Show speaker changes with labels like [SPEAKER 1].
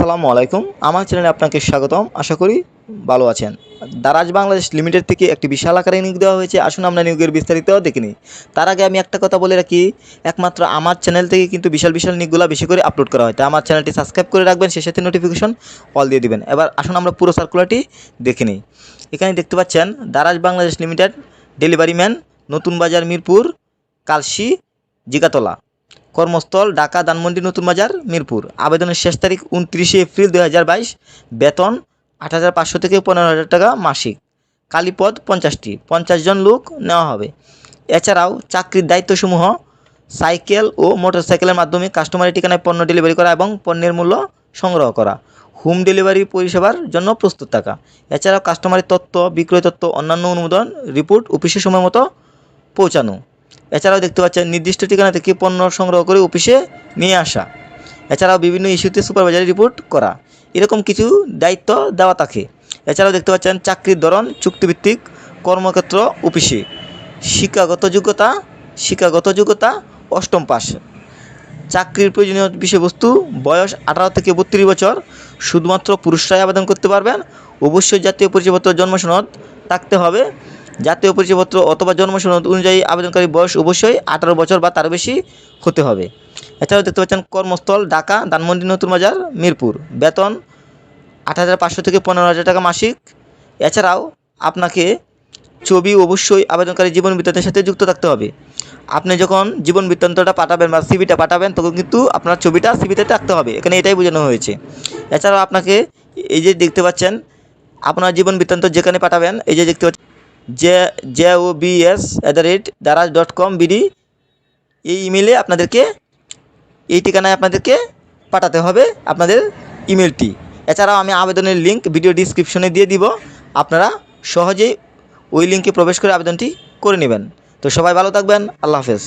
[SPEAKER 1] আসসালামু আলাইকুম। আমার চ্যানেলে আপনাকে স্বাগতম। আশা করি ভালো আছেন। দারাজ বাংলাদেশ লিমিটেড থেকে একটি বিশাল আকারে নিয়োগ দেওয়া হয়েছে। আসুন আমরা নিয়োগের বিস্তারিত দেখে নিই। তার আগে আমি একটা কথা বলে রাখি, একমাত্র আমার চ্যানেল থেকে কিন্তু বিশাল বিশাল নিয়োগগুলো বেশি করে আপলোড করা হয়। তাই আমার চ্যানেলটি সাবস্ক্রাইব করে রাখবেন, সেই সাথে নোটিফিকেশন অল দিয়ে দিবেন। এবার আসুন আমরা পুরো সার্কুলারটি দেখে নিই। এখানে দেখতে পাচ্ছেন, Daraz Bangladesh limited, delivery man, Notun Bazar Mirpur, Kalshi, Jigatola. কর্মস্থল ঢাকা ধানমন্ডি নতুন বাজার, মিরপুর। আবেদনের শেষ তারিখ উনত্রিশে এপ্রিল দু হাজার বাইশ। বেতন আট হাজার পাঁচশো থেকে পনেরো হাজার টাকা মাসিক। কালীপদ পঞ্চাশটি। পঞ্চাশ জন লোক নেওয়া হবে। এছাড়াও চাকরির দায়িত্বসমূহ সাইকেল ও মোটরসাইকেলের মাধ্যমে কাস্টমারের ঠিকানায় পণ্য ডেলিভারি করা এবং পণ্যের মূল্য সংগ্রহ করা। হোম ডেলিভারি পরিষেবার জন্য প্রস্তুত থাকা। এছাড়াও কাস্টমারের তথ্য, বিক্রয় তথ্য, অন্যান্য অনুমোদন, রিপোর্ট অফিসের সময় মতো পৌঁছানো। এছাড়াও দেখতে পাচ্ছেন নির্দিষ্ট ঠিকানা থেকে পণ্য সংগ্রহ করে অফিসে নিয়ে আসা। এছাড়াও বিভিন্ন ইস্যুতে সুপারভাইজারি রিপোর্ট করা। এরকম কিছু দায়িত্ব দেওয়া থাকে। এছাড়াও দেখতে পাচ্ছেন চাকরির ধরন, চুক্তিভিত্তিক কর্মক্ষেত্র, অফিসে শিক্ষাগত যোগ্যতা শিক্ষাগত যোগ্যতা, অষ্টম পাস চাকরির প্রয়োজনীয় বিষয়বস্তু, বয়স আঠারো থেকে বত্রিশ বছর, শুধুমাত্র পুরুষরাই আবেদন করতে পারবেন। অবশ্যই জাতীয় পরিচয়পত্র, জন্ম সনদ থাকতে হবে। জাতীয় পরিচয়পত্র অথবা জন্ম সনদ অনুযায়ী আবেদনকারী বয়স অবশ্যই আঠারো বছর বা তার বেশি হতে হবে। এছাড়াও দেখতে পাচ্ছেন কর্মস্থল ঢাকা ধানমন্ডি নতুন বাজার মিরপুর। বেতন আট হাজার পাঁচশো থেকে পনেরো হাজার টাকা মাসিক। এছাড়াও আপনাকে ছবি অবশ্যই আবেদনকারী জীবন বৃত্তান্তের সাথে যুক্ত থাকতে হবে। আপনি যখন জীবন বৃত্তান্তটা পাঠাবেন বা সিবিটা পাঠাবেন, তখন কিন্তু আপনার ছবিটা সিবিতে থাকতে হবে। এখানে এটাই বোঝানো হয়েছে। এছাড়াও আপনাকে এই যে দেখতে পাচ্ছেন, আপনার জীবন বৃত্তান্ত যেখানে পাঠাবেন, এই যে দেখতে পাচ্ছেন J J O B S at the rate Daraz dot com BD এই ইমেলে আপনাদেরকে, এই ঠিকানায় আপনাদেরকে পাঠাতে হবে আপনাদের ইমেলটি এছাড়াও আমি আবেদনের লিঙ্ক ভিডিও ডিসক্রিপশনে দিয়ে দিব। আপনারা সহজেই ওই লিঙ্কে প্রবেশ করে আবেদনটি করে নেবেন। তো সবাই ভালো থাকবেন। আল্লাহ হাফেজ।